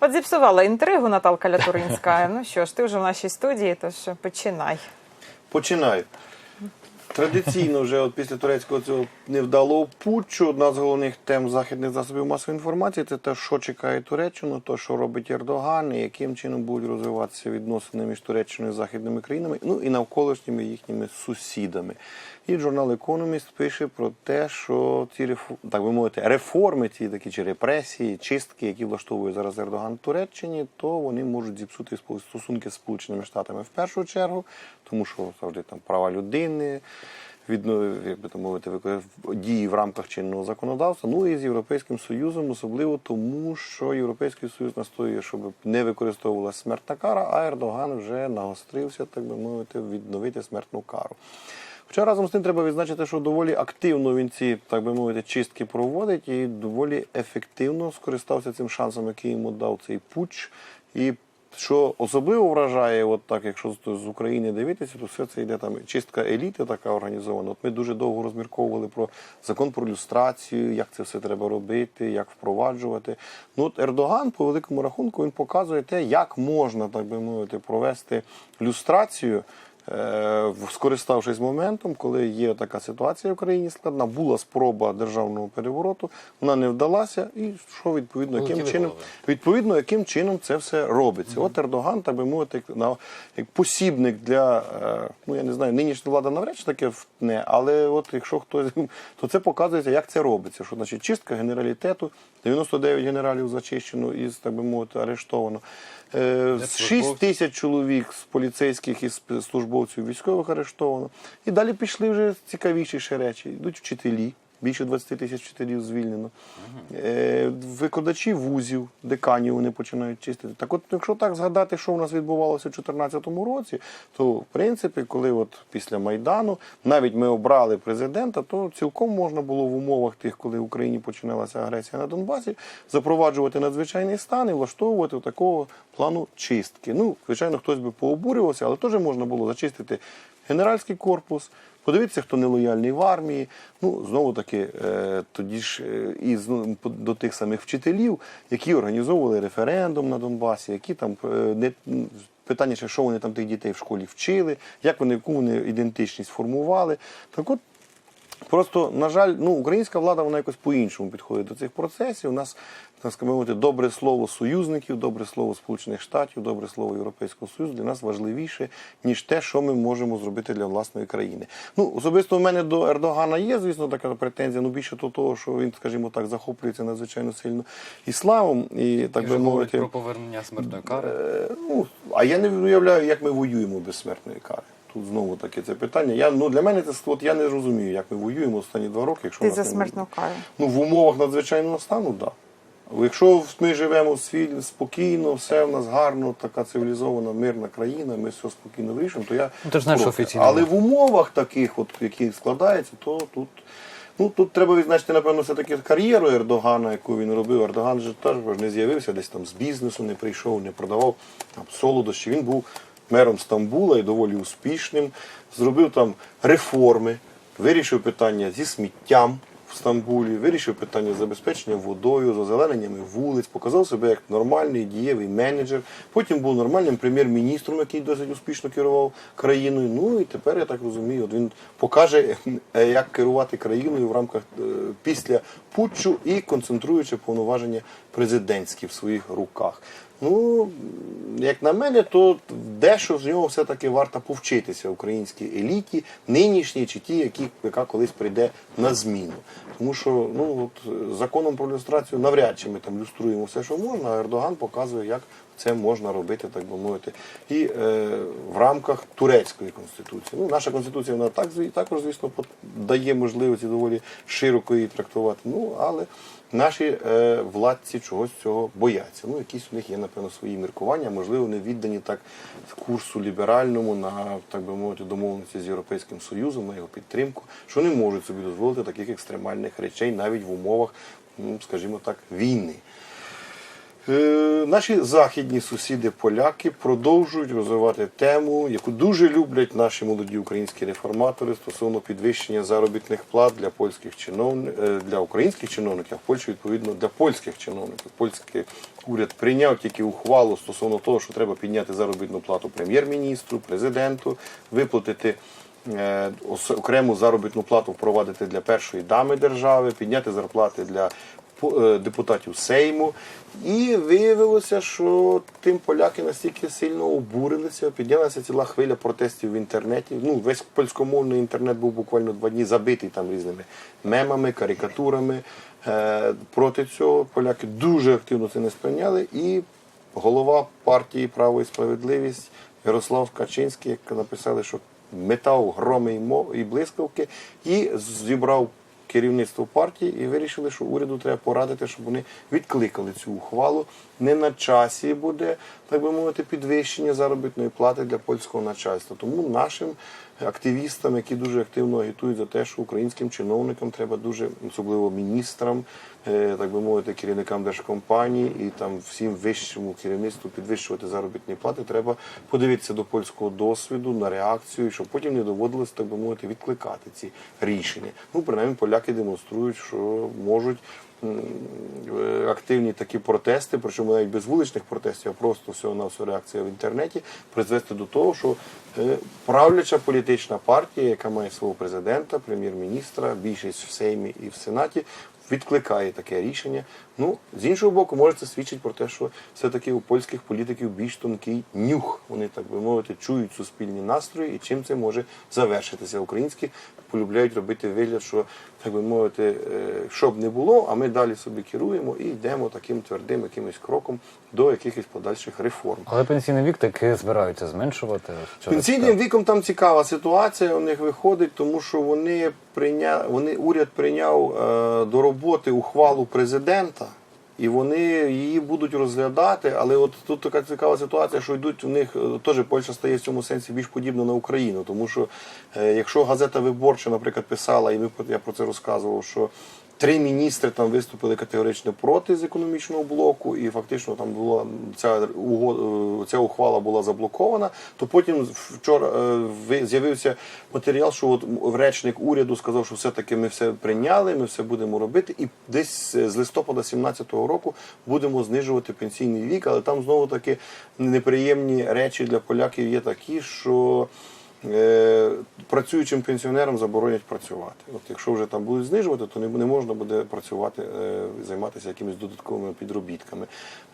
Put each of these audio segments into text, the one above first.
От зіпсувала інтригу Наталка Лятуринська. Ну що ж, ти вже в нашій студії, тож починай. Починаю. Традиційно, вже от після турецького цього невдалого путчу, одна з головних тем західних засобів масової інформації це те, що чекає Туреччину, то що робить Ердоган, і яким чином будуть розвиватися відносини між Туреччиною і західними країнами, ну і навколишніми їхніми сусідами. І журнал Економіст пише про те, що ці так би мовити, реформи, ці такі чи репресії, чистки, які влаштовує зараз Ердоган в Туреччині, то вони можуть зіпсути стосунки з Сполученими Штатами в першу чергу, тому що завжди там права людини. Відно, як би то мовити, дії в рамках чинного законодавства. Ну і з Європейським Союзом, особливо тому, що Європейський Союз настоює, щоб не використовувалася смертна кара, а Ердоган вже нагострився, так би мовити, відновити смертну кару. Хоча разом з тим треба відзначити, що доволі активно він ці, так би мовити, чистки проводить і доволі ефективно скористався цим шансом, який йому дав цей путч. І що особливо вражає, от так, якщо з України дивитися, то все це йде там чистка еліти така організована. От ми дуже довго розмірковували про закон про люстрацію, як це все треба робити, як впроваджувати. Ну от Ердоган, по великому рахунку, він показує те, як можна, так би мовити, провести люстрацію. Е, скориставшись моментом, коли є така ситуація в країні складна, була спроба державного перевороту, вона не вдалася, і що відповідно, яким чином відповідно, яким чином це все робиться. От Ердоган, так би мовити, як, на- як посібник для е, ну я не знаю, нинішня влада навряд чи таке втне, але от якщо хтось, то це показується, як це робиться. Що значить чистка генералітету, 99 генералів зачищено із, так би мовити, арештовано. Е, 6 тисяч чоловік з поліцейських і сп- службовців військових арештовано. І далі пішли вже цікавіші речі. Йдуть вчителі. Більше 20 тисяч вчителів звільнено. Е, викладачі вузів, деканів вони починають чистити. Так от, якщо так згадати, що в нас відбувалося в 2014 році, то в принципі, коли от після Майдану навіть ми обрали президента, то цілком можна було в умовах тих, коли в Україні починалася агресія на Донбасі, запроваджувати надзвичайний стан і влаштовувати такого плану чистки. Ну, звичайно, хтось би пообурювався, але теж можна було зачистити генеральський корпус. Подивіться, хто нелояльний в армії. Ну, знову таки, е, тоді ж е, і до тих самих вчителів, які організовували референдум на Донбасі, які там е, не питання, що вони там тих дітей в школі вчили, як вони яку вони ідентичність формували. Так от Просто, на жаль, ну, українська влада вона якось по-іншому підходить до цих процесів. У нас, так сказати, мовити, добре слово союзників, добре слово Сполучених Штатів, добре слово Європейського Союзу для нас важливіше, ніж те, що ми можемо зробити для власної країни. Ну, особисто у мене до Ердогана є, звісно, така претензія. Ну, більше до того, що він, скажімо так, захоплюється надзвичайно сильно ісламом і так І би мовити. про повернення смертної кари. Е, Ну, а я не уявляю, як ми воюємо без смертної кари. Тут знову таке це питання. Я, ну, для мене це от я не розумію, як ми воюємо останні два роки. Якщо Ти за не- смертну кару. Ну, в умовах надзвичайного стану, так. Да. Якщо ми живемо спокійно, все в нас гарно, така цивілізована, мирна країна, ми все спокійно вирішимо, то я. Ну, знаєш, офіційно. Але в умовах таких, от, які складаються, то тут. Ну, тут треба відзначити, напевно, все-таки кар'єру Ердогана, яку він робив. Ердоган же теж не з'явився, десь там з бізнесу не прийшов, не продавав там солодощі. Він був мером Стамбула і доволі успішним. Зробив там реформи, вирішив питання зі сміттям в Стамбулі, вирішив питання забезпечення водою, з вулиць, показав себе як нормальний дієвий менеджер. Потім був нормальним прем'єр-міністром, який досить успішно керував країною. Ну і тепер я так розумію, от він покаже, е, як керувати країною в рамках е, після путчу і концентруючи повноваження президентські в своїх руках. Ну, як на мене, то дещо з нього все-таки варто повчитися українській еліті, нинішній чи ті, які, яка колись прийде на зміну. Тому що ну, от, е, законом про люстрацію навряд чи ми там люструємо все, що можна, а Ердоган показує, як це можна робити, так би мовити, і е, в рамках турецької конституції. Ну, наша конституція вона так, також, звісно, дає можливості доволі широко її трактувати. Ну, але наші е, владці чогось цього бояться. Ну, якісь у них є, напевно, свої міркування, можливо, не віддані так курсу ліберальному на, так би мовити, домовленості з Європейським Союзом, на його підтримку, що не можуть собі дозволити таких екстремальних речей навіть в умовах, ну, скажімо так, війни. Е, Наші західні сусіди поляки продовжують розвивати тему, яку дуже люблять наші молоді українські реформатори стосовно підвищення заробітних плат для польських чиновників для українських чиновників, а відповідно для польських чиновників. Польський уряд прийняв тільки ухвалу стосовно того, що треба підняти заробітну плату прем'єр-міністру, президенту, виплатити е, окрему заробітну плату впровадити для першої дами держави, підняти зарплати для е, депутатів Сейму. І виявилося, що тим поляки настільки сильно обурилися, піднялася ціла хвиля протестів в інтернеті. Ну, весь польськомовний інтернет був буквально два дні забитий там різними мемами, карикатурами. Е, Проти цього поляки дуже активно це не сприйняли. І голова партії Право і справедливість Ярослав Качинський, написали, що метав громи і блискавки, і зібрав керівництво партії і вирішили, що уряду треба порадити, щоб вони відкликали цю ухвалу. Не на часі буде, так би мовити, підвищення заробітної плати для польського начальства. Тому нашим активістам, які дуже активно агітують за те, що українським чиновникам треба дуже, особливо міністрам, е, так би мовити, керівникам держкомпаній і там всім вищому керівництву підвищувати заробітні плати, треба подивитися до польського досвіду на реакцію, щоб потім не доводилось, так би мовити, відкликати ці рішення. Ну, принаймні, поляки демонструють, що можуть. Е, Активні такі протести, причому навіть без вуличних протестів, а просто всього на всю реакція в інтернеті, призвести до того, що е, правляча політична партія, яка має свого президента, прем'єр-міністра, більшість в Сеймі і в Сенаті, відкликає таке рішення. Ну, з іншого боку, може це свідчить про те, що все-таки у польських політиків більш тонкий нюх. Вони, так би мовити, чують суспільні настрої і чим це може завершитися. Українські полюбляють робити вигляд, що, так би мовити, е, що б не було, а ми далі собі керуємо і йдемо таким твердим якимось кроком до якихось подальших реформ. Але пенсійний вік таки збираються зменшувати. Пенсійним віком там цікава ситуація у них виходить, тому що вони прийня... вони уряд прийняв е, до роботи ухвалу президента. І вони її будуть розглядати, але от тут така цікава ситуація, що йдуть у них е, теж Польща стає в цьому сенсі більш подібна на Україну. Тому що е, якщо газета Виборча, наприклад, писала, і ми я про це розказував, що Три міністри там виступили категорично проти з економічного блоку, і фактично там була ця уго- е, ця ухвала була заблокована. То потім вчора е, ви- з'явився матеріал, що от речник уряду сказав, що все-таки ми все прийняли, ми все будемо робити, і десь з листопада 2017 року будемо знижувати пенсійний вік. Але там знову таки неприємні речі для поляків є такі, що. Е, працюючим пенсіонерам заборонять працювати. От якщо вже там будуть знижувати, то не, можна буде працювати, е, займатися якимись додатковими підробітками.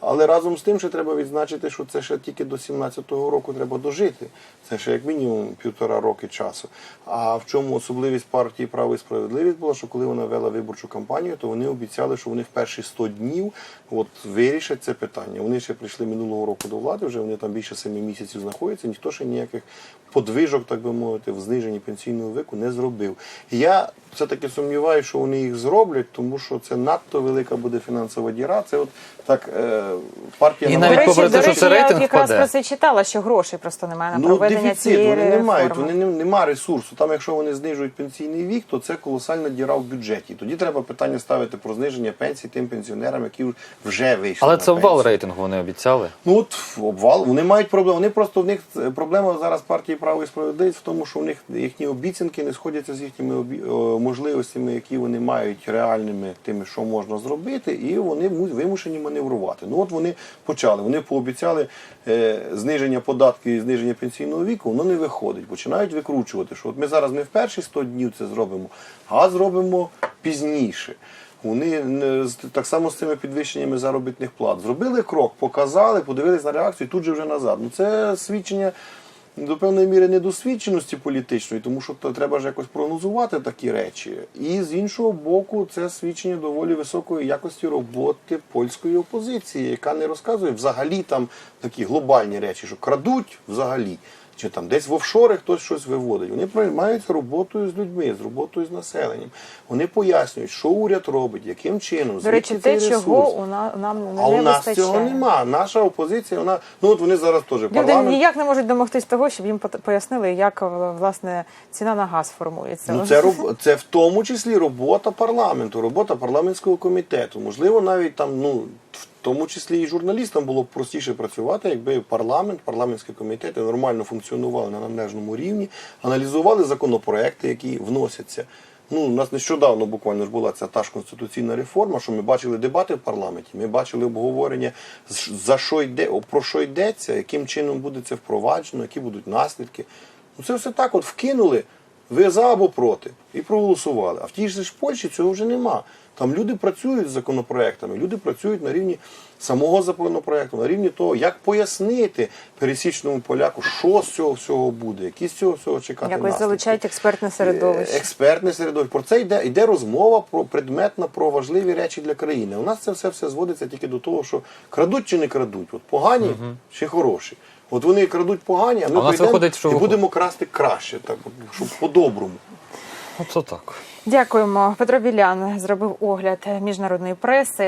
Але разом з тим ще треба відзначити, що це ще тільки до 17-го року треба дожити. Це ще як мінімум півтора роки часу. А в чому особливість партії Право і справедливість була, що коли вона вела виборчу кампанію, то вони обіцяли, що вони в перші 100 днів от вирішать це питання. Вони ще прийшли минулого року до влади, вже вони там більше 7 місяців знаходяться, ніхто ще ніяких подвижок, так би мовити, в зниженні пенсійного віку не зробив. Я все-таки сумніваюся, що вони їх зроблять, тому що це надто велика буде фінансова діра. Це от так е, партія І «Народний навіть до речі, попри те, до що речі, це я рейтинг якраз впаде. про це читала, що грошей просто немає на Ну, проведення дефіцит, цієї вони не мають, вони не, нема ресурсу. Там, якщо вони знижують пенсійний вік, то це колосальна діра в бюджеті. Тоді треба питання ставити про зниження пенсій тим пенсіонерам, які вже вийшли. Але на це обвал рейтингу вони обіцяли. Ну от обвал. Вони мають проблему. Вони просто в них е, проблема зараз партії право і справедливість в тому, що в них їхні обіцянки не сходяться з їхніми обі... о, можливостями, які вони мають реальними тими, що можна зробити, і вони вимушені маневрувати. Ну от вони почали. Вони пообіцяли е, зниження податків і зниження пенсійного віку, воно не виходить. Починають викручувати, що от ми зараз не в перші 100 днів це зробимо, а зробимо пізніше. Вони з- так само з цими підвищеннями заробітних плат зробили крок, показали, подивились на реакцію і тут же вже назад. Ну це свідчення до певної міри недосвідченості політичної, тому що то треба ж якось прогнозувати такі речі. І з іншого боку, це свідчення доволі високої якості роботи польської опозиції, яка не розказує взагалі там такі глобальні речі, що крадуть взагалі. Чи там десь в офшори хтось щось виводить. Вони приймаються роботою з людьми, з роботою з населенням. Вони пояснюють, що уряд робить, яким чином, До речі, те, цей чого у на, нам не А у нас вистачає. цього нема. Наша опозиція, вона ну от вони зараз теж Люди парламент. ніяк не можуть домогтись того, щоб їм пояснили, як власне ціна на газ формується. Ну, це, роб... це в тому числі робота парламенту, робота парламентського комітету. Можливо, навіть там, ну, в тому числі і журналістам було б простіше працювати, якби парламент, парламентські комітети нормально функціонували на належному рівні, аналізували законопроекти, які вносяться. Ну, у нас нещодавно буквально ж була ця та ж конституційна реформа, що ми бачили дебати в парламенті, ми бачили обговорення, за що йде, про що йдеться, яким чином буде це впроваджено, які будуть наслідки. Ну, це все так от вкинули, ви за або проти, і проголосували. А в тій ж Польщі цього вже нема. Там люди працюють з законопроектами, люди працюють на рівні самого законопроекту, на рівні того, як пояснити пересічному поляку, що з цього всього буде, які з цього всього чекати. Якось наслідки. залучають експертне середовище. Е, Експертне середовище. Про це йде, йде розмова про предметна, про важливі речі для країни. У нас це все, все зводиться тільки до того, що крадуть чи не крадуть. От погані чи хороші. От вони крадуть погані, а ми А виходить, що і будемо красти краще, так, щоб по-доброму. Ну, це так. Дякуємо. Петро Білян зробив огляд міжнародної преси.